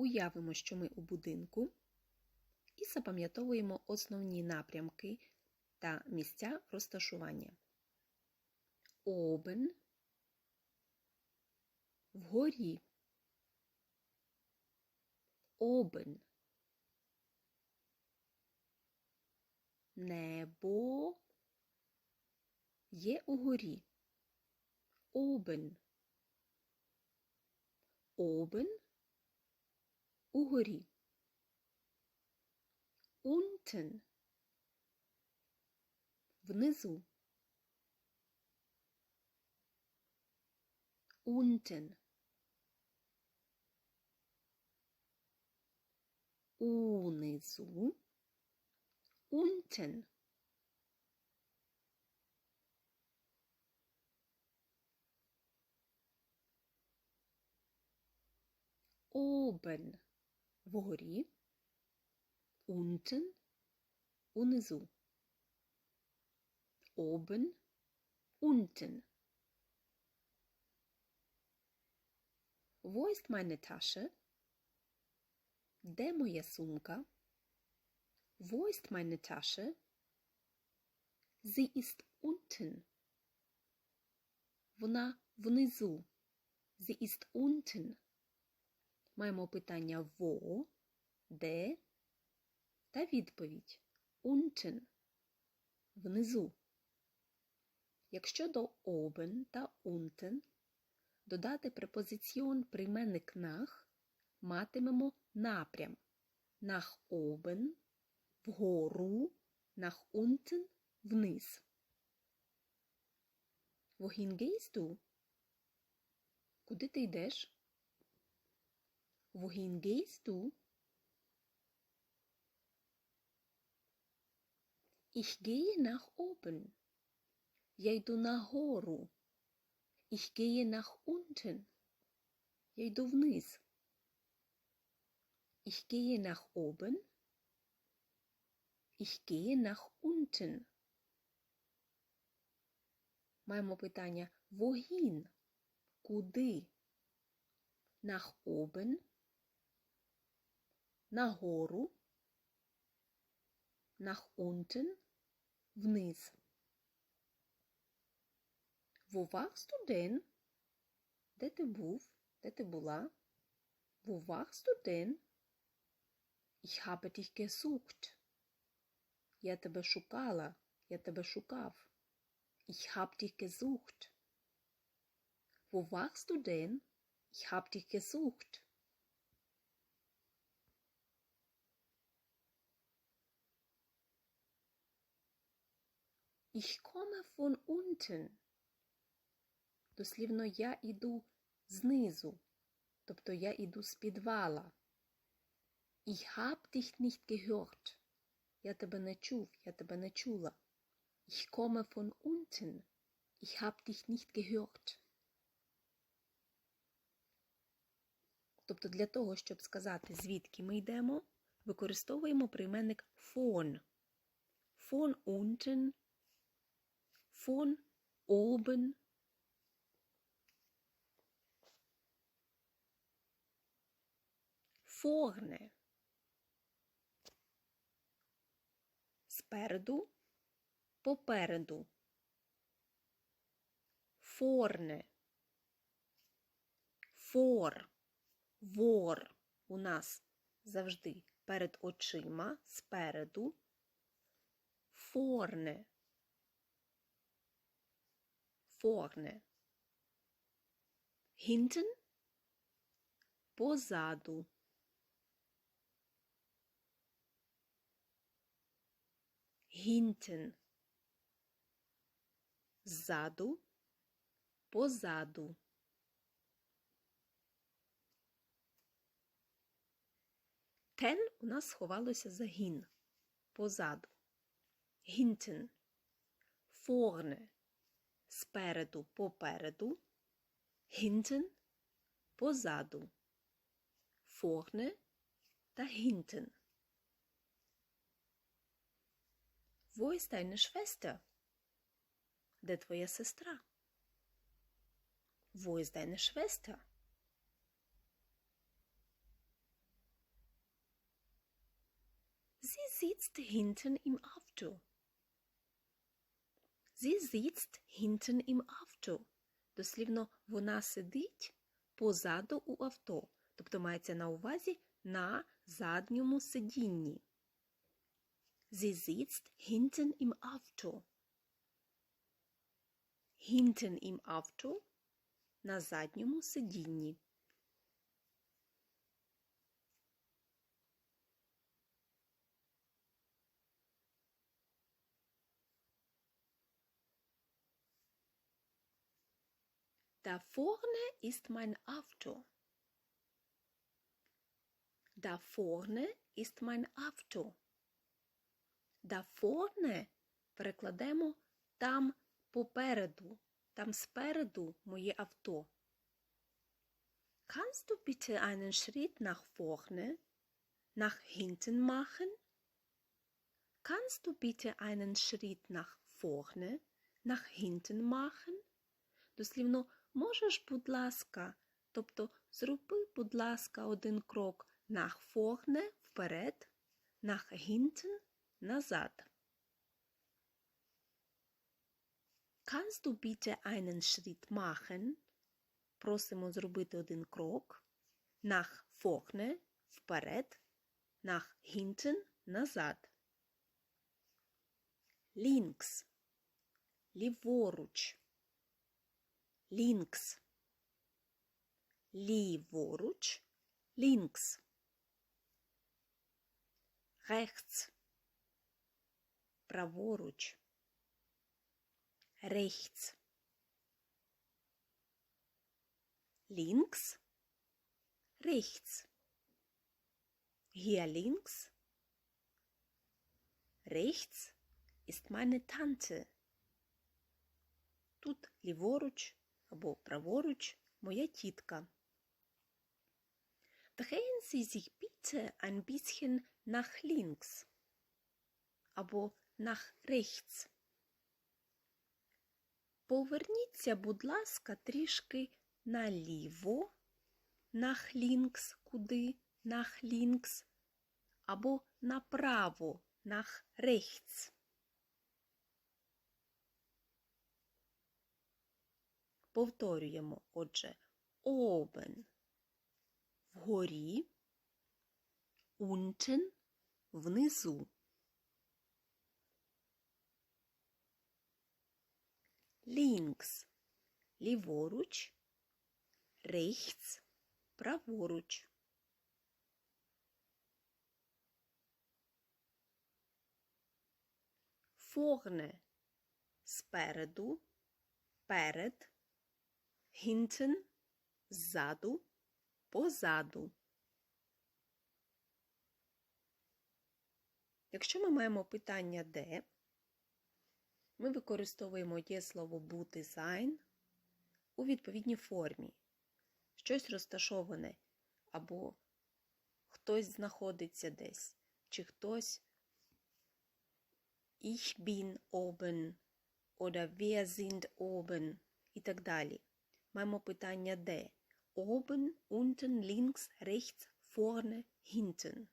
Уявимо, що ми у будинку і запам'ятовуємо основні напрямки та місця розташування. Обен вгорі. Обен. Небо є угорі. Обен. Обен угорі. Unten внизу. Unten унизу. Unten Обен вгорі, unten унизу. Oben, unten. Wo ist meine Tasche? Де моя сумка? Wo ist meine Tasche? Sie ist unten. Вона внизу. Sie ist unten. Маємо питання wo, де та відповідь unten внизу. Якщо до oben та unten додати препозиціон прийменник nach, матимемо напрям nach oben вгору, nach unten вниз. Wohin gehst? Куди ти йдеш? Wohin gehst du? Ich gehe nach oben. Я йду нагору. Ich gehe nach unten. Я йду вниз. Ich gehe nach oben. Ich gehe nach unten. Маємо питання wohin? Куди? Nach oben. Нагору. Nach unten. Вниз. Wo warst du denn? Де ти був? Де ти була? Wo warst du denn? Ich habe dich gesucht. Я тебе шукала. Я тебе шукав. Ich hab dich gesucht. Wo warst du denn? Ich hab dich gesucht. Ich komme von unten. Дослівно я іду знизу, тобто я іду з підвала. Ich hab dich nicht gehört. Я тебе не чув, я тебе не чула. Ich komme von unten. Ich hab dich nicht gehört. Тобто для того, щоб сказати, звідки ми йдемо, використовуємо прийменник von. Von unten, von oben. Vorne. Спереду, попереду. Vorne. For. Вор у нас завжди перед очима, спереду. Vorne. Vorne. Hinten. Позаду. Hinten. Ззаду. Позаду. Тен у нас сховалося за гін. Позаду. Hinten. Vorne. спереду попереду, hinten позаду, vorne dahinten. Wo ist deine Schwester? Де твоя сестра? Wo ist deine Schwester? Sie sitzt hinten im Auto. Sie sitzt hinten im Auto. Дослівно, вона сидить позаду у авто. Тобто мається на увазі на задньому сидінні. Sie sitzt hinten im Auto. Hinten im Auto на задньому сидінні. Da vorne ist mein Auto. Da vorne ist mein Auto. Да vorne перекладемо там попереду, там спереду моє авто. Kannst du bitte einen Schritt nach vorne, nach hinten machen? Kannst du bitte einen Schritt nach vorne, nach hinten machen? Дослівно, можеш, будь ласка, тобто зроби, будь ласка, один крок nach vorne, вперед, nach hinten, назад. Kannst du bitte einen Schritt machen? Просимо зробити один крок. Nach vorne, вперед, nach hinten, назад. Links. Ліворуч. Links. Ліворуч. Links. Rechts. Праворуч. Rechts. Links. Rechts. Hier links. Rechts ist meine Tante. Тут ліворуч або праворуч моя тітка. Drehen Sie sich bitte ein bisschen nach links або nach rechts. Поверніться, будь ласка, трішки наліво, nach links, куди, nach links, або направо, nach rechts. Повторюємо, отже, oben – вгорі, unten – внизу. Links – ліворуч, rechts – праворуч. Vorne – спереду, перед, hinten – ззаду, позаду. Якщо ми маємо питання де, ми використовуємо дієслово бути sein у відповідній формі. Щось розташоване, або хтось знаходиться десь, чи хтось Ich bin oben, oder wir sind oben і так далі. Маємо питання де. Oben, unten, links, rechts, vorne, hinten.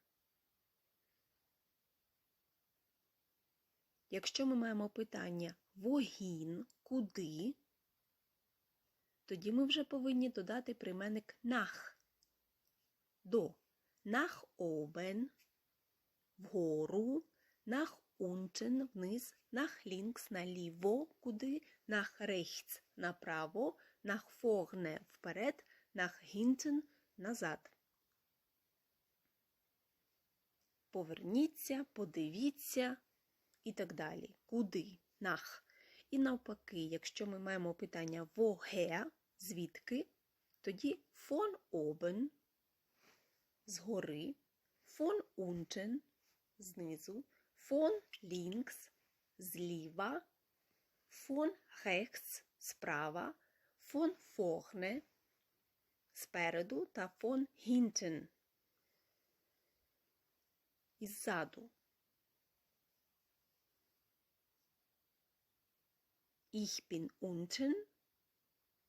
Якщо ми маємо питання вогін, куди, тоді ми вже повинні додати прийменник nach. До. Nach oben, вгору, nach unten, вниз, nach links, наліво, куди, nach rechts, направо, nach vorne, вперед, nach hinten, назад. Поверніться, подивіться і так далі. Куди? Nach. І навпаки, якщо ми маємо питання woher, звідки, тоді von oben, згори, von unten, знизу, von links, зліва, von rechts, справа, von vorne, спереду та von hinten, іззаду. Ich bin unten.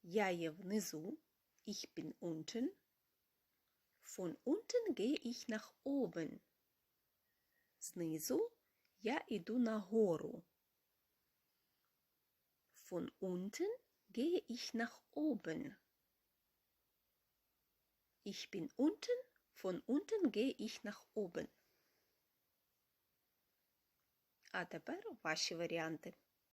Я є внизу. Ich bin unten. Von unten gehe ich nach oben. Знизу я іду нагору. Von unten gehe ich nach oben. Ich bin unten, von unten gehe ich nach oben. А тепер ваші варіанти.